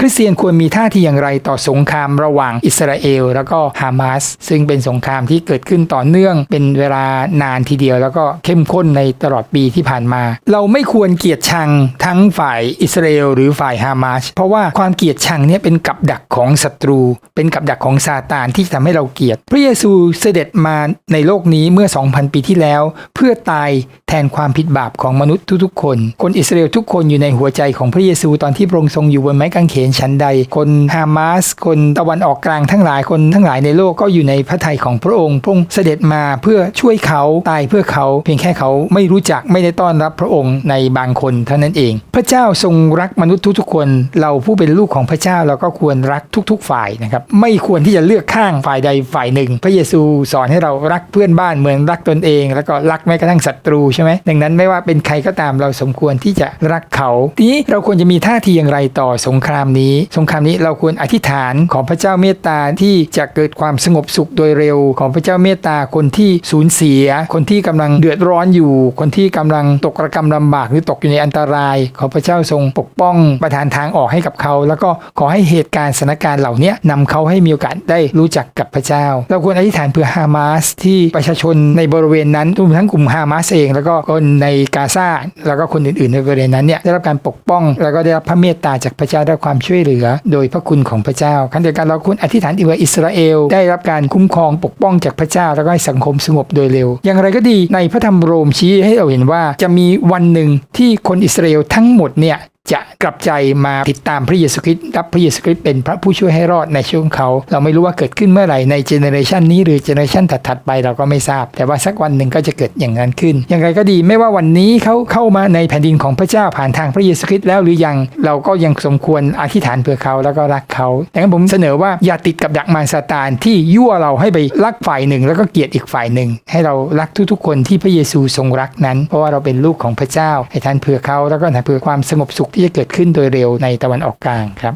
คริสเตียนควรมีท่าทีอย่างไรต่อสงครามระหว่างอิสราเอล แล้วก็ฮามาสซึ่งเป็นสงครามที่เกิดขึ้นต่อเนื่องเป็นเวลานานทีเดียว แล้วก็เข้มข้นในตลอดปีที่ผ่านมา เราไม่ควรเกลียดชังทั้งฝ่ายอิสราเอลหรือฝ่ายฮามาสเพราะว่าความเกลียดชังเนี่ยเป็นกับดักของศัตรู เป็นกับดักของซาตานที่ทำให้เราเกลียด พระเยซูเสด็จมาในโลกนี้เมื่อ 2,000 ปีที่แล้ว เพื่อตายแทนความผิดบาปของมนุษย์ทุกๆ คน คนอิสราเอลทุกคนอยู่ในหัวใจของพระเยซูตอนที่พระองค์ทรงอยู่บนไม้กางเขนชั้นใด คนฮามาส คนตะวันออกกลางทั้งหลายคนทั้งหลายในโลกก็อยู่ในพระทัยของพระองค์ พระองค์เสด็จมาเพื่อช่วยเขาตายเพื่อเขา เพียงแค่เขาไม่รู้จักไม่ได้ต้อนรับพระองค์ในบางคนเท่านั้นเอง พระเจ้าทรงรักมนุษย์ทุกๆคน เราผู้เป็นลูกของพระเจ้าเราก็ควรรักทุก ๆ ฝ่ายนะครับไม่ควรที่จะเลือกข้างฝ่ายใดฝ่ายหนึ่ง พระเยซูสอนให้เรารักเพื่อนบ้านเหมือนรักตนเอง แล้วก็รักแม้กระทั่งศัตรูใช่ไหมดังนั้นไม่ว่าเป็นใครก็ตามเราสมควรที่จะรักเขา ทีนี้เราควรจะมีท่าทีอย่างไรต่อสงครามนี้ สงครามนี้เราควรอธิษฐานของพระเจ้าเมตตาที่จะเกิดความสงบสุขโดยเร็ว ของพระเจ้าเมตตาคนที่สูญเสีย คนที่กำลังเดือดร้อนอยู่ คนที่กำลังตกระกำลำบากหรือตกอยู่ในอันตราย ขอพระเจ้าทรงปกป้องประทานทางออกให้กับเขา แล้วก็ขอให้เหตุการณ์สถานการณ์เหล่านี้นำเขาให้มีโอกาสได้รู้จักกับพระเจ้า เราควรอธิษฐานเพื่อฮามาสที่ประชาชนในบริเวณนั้นรวมทั้งกลุ่มฮามาสเอง แล้วก็คนในกาซาแล้วก็คนอื่นๆในบริเวณนั้นเนี่ยได้รับการปกป้อง แล้วก็ได้รับพระเมตตาจากพระเจ้าได้ความช่วยเหลือ โดยพระคุณของพระเจ้าขั้นเดียวกันเราควรอธิษฐานอีกว่าอิสราเอล ได้รับการคุ้มครองปกป้องจากพระเจ้าแล้วก็ให้สังคมสงบโดยเร็ว อย่างไรก็ดีในพระธรรมโรมชี้ให้เราเห็นว่าจะมีวันหนึ่งที่คนอิสราเอลทั้งหมดเนี่ยจะกลับใจมาติดตามพระเยซูคริสต์รับพระเยซูคริสต์เป็นพระผู้ช่วยให้รอดในช่วงเขา เราไม่รู้ว่าเกิดขึ้นเมื่อไหร่ในเจเนเรชันนี้หรือเจเนเรชันถัดๆไปเราก็ไม่ทราบ แต่ว่าสักวันหนึ่งก็จะเกิดอย่างนั้นขึ้น อย่างไรก็ดีไม่ว่าวันนี้เขาเข้ามาในแผ่นดินของพระเจ้าผ่านทางพระเยซูคริสต์แล้วหรือยังเราก็ยังสมควรอธิษฐานเพื่อเขาแล้วก็รักเขาดังนั้นผมเสนอว่าอย่าติดกับดักมารซาตานที่ยั่วเราให้ไปรักฝ่ายหนึ่ง แล้วก็เกลียดอีกฝ่ายหนึ่ง ให้เรารักทุกๆคนที่พระเยซูทรงรักนั้น เพราะว่าเราเป็นลูกของพระเจ้าให้ท่านเผื่อเขาแล้วก็เผื่อความสงบสุขที่จะเกิดขึ้นโดยเร็วในตะวันออกกลางครับ